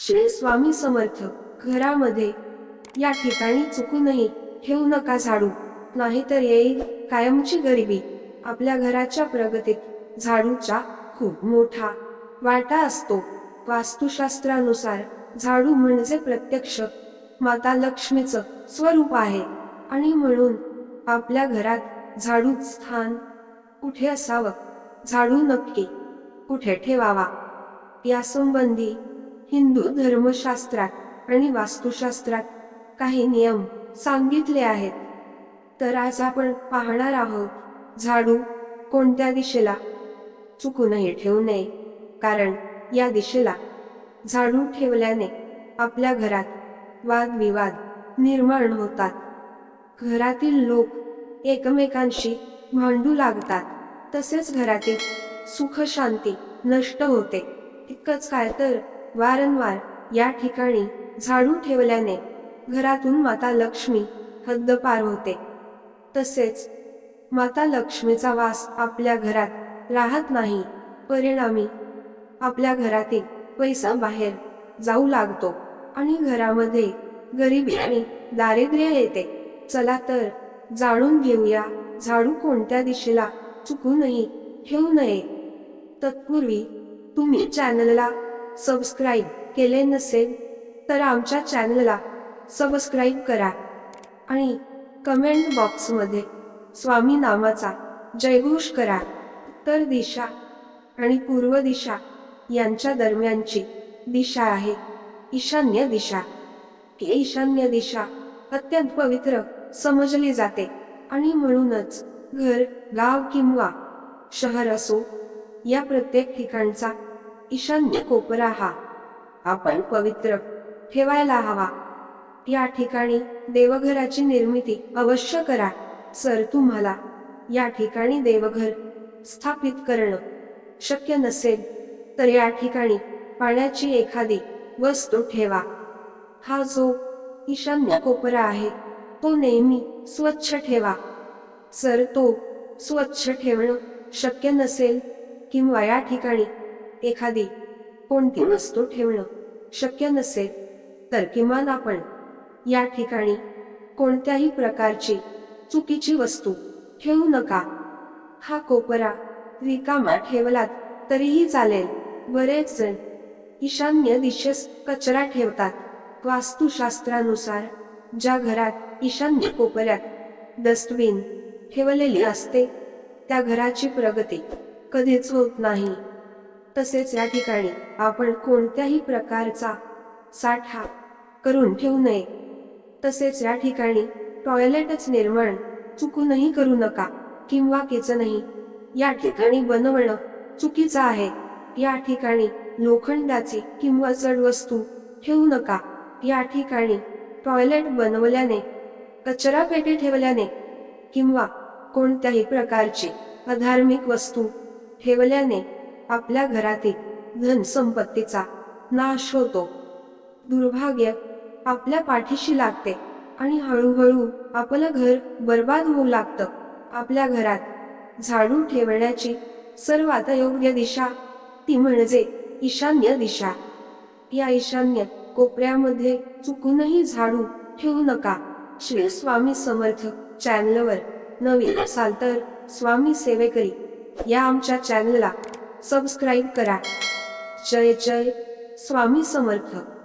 श्री स्वामी समर्थ घरामध्ये या ठिकाणी चुकूनही ठेवू नका झाडू. नाहीतर येईल कायमची गरिबी. आपल्या घराच्या प्रगतीत झाडूचा खूप मोठा वाटा असतो. वास्तुशास्त्रानुसार झाडू म्हणजे प्रत्यक्ष माता लक्ष्मीचं स्वरूप आहे. आणि म्हणून आपल्या घरात झाडू स्थान कुठे असावं? झाडू नक्की कुठे ठेवावा? यासंबंधी हिंदू धर्मशास्त्रात आणि वास्तुशास्त्रात काही नियम सांगितले आहेत. तर आज आपण पाहणार आहोत झाडू कोणत्या दिशेला? चुकूनही ठेवू नये कारण या दिशेला झाडू ठेवल्याने आपल्या घरात वादविवाद निर्माण होतात. घरातील लोक एकमेकांशी भांडू लागतात तसेच घरातील सुख शांती नष्ट होते. इतकंच काय तर वारंवार या ठिकाणी झाडू ठेवल्याने घरातून माता लक्ष्मी हद्दपार होते. तसेच माता लक्ष्मीचा वास आपल्या घरात राहत नाही. परिणामी आपल्या घरातील पैसा बाहेर जाऊ लागतो आणि घरामध्ये गरिबी आणि दारिद्र्य येते. चला तर जाणून घेऊया झाडू कोणत्या दिशेला चुकूनही ठेवू नये. तत्पूर्वी तुम्ही चॅनलला सबस्क्राईब केले नसेल तर आमच्या चॅनलला सबस्क्राईब करा आणि कमेंट बॉक्समध्ये स्वामी नामाचा जयघोष करा. उत्तर दिशा आणि पूर्व दिशा यांच्या दरम्यानची दिशा आहे. ईशान्य दिशा. ही ईशान्य दिशा अत्यंत पवित्र समजली जाते आणि म्हणूनच घर गाव किंवा शहर असो या प्रत्येक ठिकाणचा ईशान्य कोपरा हा. आपण पवित्र ठेवायला हवा. या ठिकाणी देवघराची निर्मिती अवश्य करा. सर तुम्हाला या ठिकाणी देवघर स्थापित करणं शक्य नसेल तर या ठिकाणी पाण्याची एखादी वस्तू ठेवा. हा जो ईशान्य कोपरा आहे तो नेहमी स्वच्छ ठेवा. सर तो स्वच्छ ठेवणं शक्य नसेल किंवा या ठिकाणी एखादी. कोणती वस्तू ठेवणं. शक्य नसेल तर किमान आपण या ठिकाणी कोणत्याही प्रकारची चुकीची वस्तू ठेवू नका. हा कोपरा रिकामा ठेवलात तरीही चालेल. बरेच जण ईशान्य दिशेस कचरा ठेवतात. वास्तुशास्त्रानुसार ज्या घरात ईशान्य कोपऱ्यात डस्टबिन ठेवलेली असते त्या घराची प्रगती कधीच होत नाही. तसेच या ठिकाणी आपण कोणत्याही प्रकारचा साठा करून ठेवू नये. तसेच या ठिकाणी टॉयलेटच निर्माण चुकूनही करू नका किंवा किचनही या ठिकाणी बनवणं चुकीचं आहे. या ठिकाणी लोखंडाची किंवा जड वस्तू ठेवू नका. या ठिकाणी टॉयलेट बनवल्याने कचरा पेटी ठेवल्याने किंवा कोणत्याही प्रकारची अधार्मिक वस्तू ठेवल्याने आपल्या घरातील धनसंपत्तीचा नाश होतो. दुर्भाग्य आपल्या पाठीशी लागते आणि हळूहळू आपलं घर बर्बाद होऊ लागतं. आपल्या घरात झाडू ठेवण्याची सर्वात योग्य दिशा ती म्हणजे ईशान्य दिशा. या ईशान्य कोपऱ्यामध्ये चुकूनही झाडू ठेवू नका. श्री स्वामी समर्थ चॅनलवर नवीन असाल तर स्वामी सेवेकरी या आमच्या चॅनलला सबस्क्राईब करा. जय जय. स्वामी समर्थ.